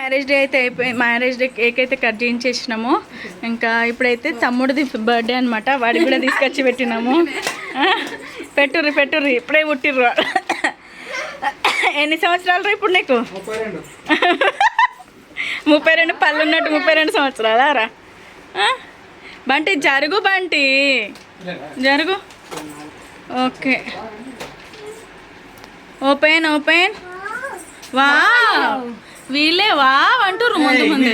Marriage day అయితే అయిపోయి marriage day cake అయితే కట్ చేయించేసినాము. ఇంకా ఇప్పుడైతే తమ్ముడిది బర్త్డే అనమాట వాడికి కూడా తీసుకొచ్చి పెట్టినాము. పెట్టుర్రి పెట్టుర్రి ఇప్పుడే పుట్టిర్రు. ఎన్ని సంవత్సరాలు రా ఇప్పుడు నీకు? ముప్పై రెండు పళ్ళు ఉన్నట్టు ముప్పై రెండు సంవత్సరాలా రా? బంటి జరుగు బంటి. జరుగు. ఓకే. Open open. వా వీళ్ళే వా అంటుర్రు ముందు ముందే.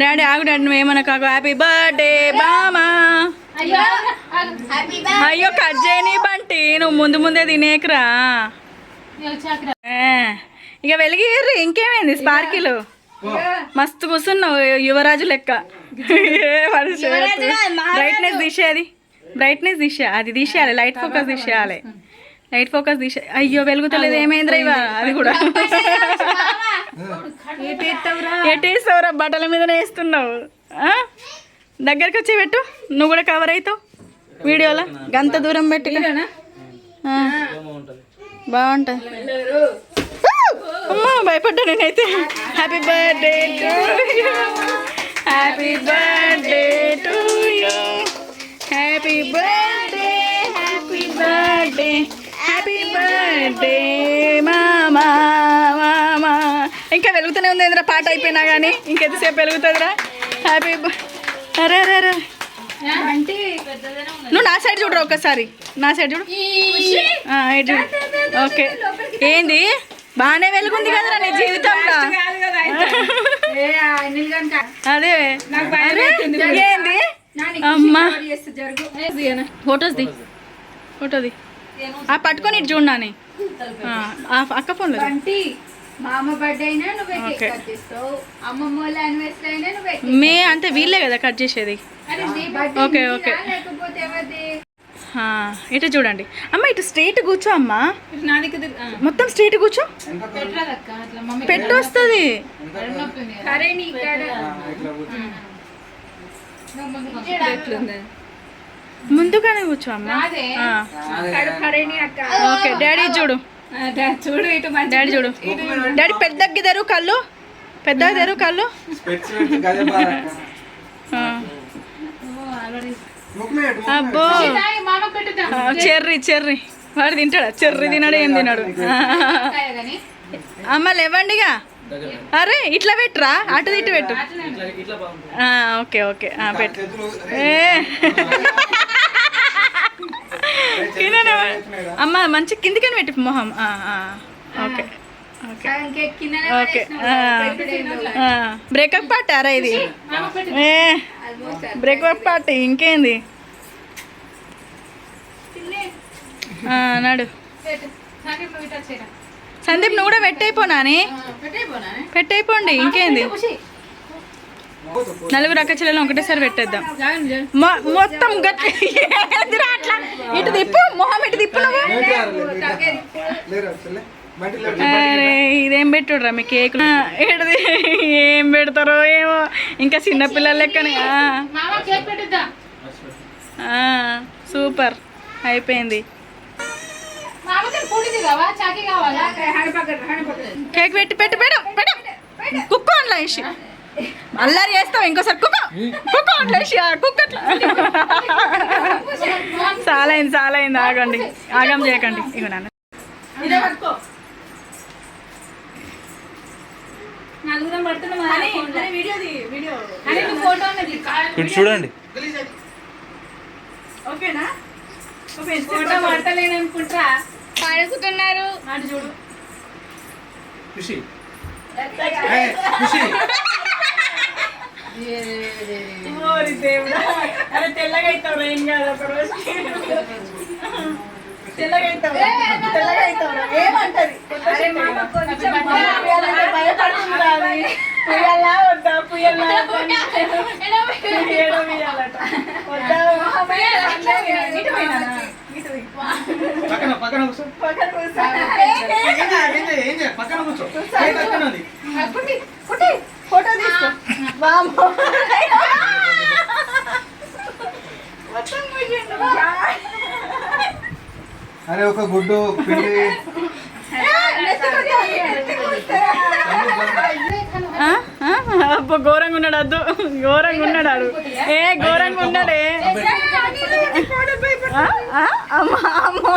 డాడీ ఆగు డాడీ నువ్వేమన్నా కాకు. హ్యాపీ బర్త్డే బామా. అయ్యో కట్ చేయని బంటి. నువ్వు ముందు ముందే తినేకరా. ఇక వెలిగిర్రి ఇంకేమైంది స్పార్కిలు? మస్తు కూర్చున్నావు యువరాజు లెక్క. బ్రైట్నెస్ తీసేది. బ్రైట్నెస్ తీసే అది తీసేయాలి లైట్ ఫోకస్ తీసేయాలి. లైట్ ఫోకస్ తీసే అయ్యో వెలుగుతలేదు ఏమైందిరా ఇవా అది కూడా ఎటేస్తావురా బట్టల మీదనే వేస్తున్నావు? దగ్గరికి వచ్చి పెట్టు నువ్వు కూడా కవర్ అవుతావు వీడియోలో గంత దూరం పెట్టి బాగుంటుంది అమ్మా భయపడ్డా నేనైతే హ్యాపీ బర్త్డే హ్యాపీ బర్త్డే ఇంకా వెలుగుతూనే ఉంది ఏంద్రా? పాట అయిపోయినా కానీ ఇంకెంతసేపు వెలుగుతుందిరా? హ్యాపీ అరే అరే అరే. నువ్వు నా సైడ్ చూడరా ఒక్కసారి? నా సైడ్ చూడు. ఓకే. ఏంది? బాగానే వెలుగుంది కదరా నీ జీవితంలో. అదే. ఏంది? అమ్మా. ఫొటోస్ ది. ఫోటో ది. ఆ పట్టుకొని ఇటు చూడు నాని. అక్క ఫోన్లో. అంటే మా అమ్మ బర్త్డే అయినా నువ్వే కేక్ ఓకే. కట్ చేస్తావు. అమ్మమ్మ వాళ్ళ యానివర్సరీ అయినా నువ్వే మే అంటే వీళ్ళే కదా కట్ చేసేది? Okay, okay. లేకపోతే ఎవరిది? ఆ, ఇటు చూడండి. అమ్మ ఇటు స్ట్రైట్ కూర్చో అమ్మా. మొత్తం స్ట్రైట్ కూర్చో. పెట్టు వస్తుంది. సరే నీ ఇక్కడ ముందుగానే కూర్చో అమ్మా. ఓకే డాడీ చూడు. చూడు ఇటు డాడీ చూడు. డాడీ పెద్దకి తెరు కళ్ళు. పెద్దగా తెరు కళ్ళు. అబ్బో. Cherry cherry. వాడు తింటాడా? చెర్రీ తినాడు ఏం తినాడు అమ్మ లేవండిగా? అరే ఇట్లా పెట్టురా? అటు ఇటు పెట్టు. ఆ, ఓకే ఓకే. ఆ, పెట్టు. ఏ. అమ్మ మంచి కిందికని పెట్టి మొహం. ఓకే. ఓకే. బ్రేకప్ పార్టీ అరా ఇది? ఏ. బ్రేకప్ పార్టీ ఇంకేంది? నడు. సందీప్ నువ్వు కూడా పెట్టయిపోనాని? పెట్టయిపోండి ఇంకేంది. నలుగురు అక్క చెల్లెలు ఒకటేసారి పెట్టేద్దాం. మొత్తం గట్టి అట్లా? ఇటు తిప్పు మొహం ఇటు తిప్పు అరే ఇదేం పెట్టుడ్రా మీ కేక్? ఏడది ఏం పెడతారో ఏమో. ఇంకా చిన్నపిల్లల లెక్కనే సూపర్. అయిపోయింది. కేక్ పెట్టి పెట్టి పెట్టం పెట్టం కుక్క ఆన్లైన్ అల్లరి చేస్తావు ఇంకోసారి. కుక్క కుక్క ఆ, కుక్క అట్లా చాలా అయింది చాలా అయింది ఆగండి ఆగం చేయకండి. ఇగో నాన్న. చూడండి. ఓకేనా? ఫోటో పడతలేను అనుకుంటా పడుకుతున్నారు చూడు. ఖుషి. ఏయ్, ఖుషి. ఓరి దేవుడా. అరే తెల్లగా అవుతావు ఏం కాదు ఒక రోజు. తెల్లగా అవుతావు తెల్లగా అవుతావు ఏమంటది? భయపడుతుందా వద్దా వద్దా. పక్కన పక్కన కూర్చో. పక్కన కూర్చో. ఏం చేయ? పక్కన కూర్చో. పక్కన ఉంది. Vamos. అరే ఒక గుడ్డు పిండి ఘోరంగా ఉన్నాడు అద్దు ఘోరంగా ఉన్నాడు ఏ ఘోరంగా ఉన్నాడే అమ్మా అమ్మో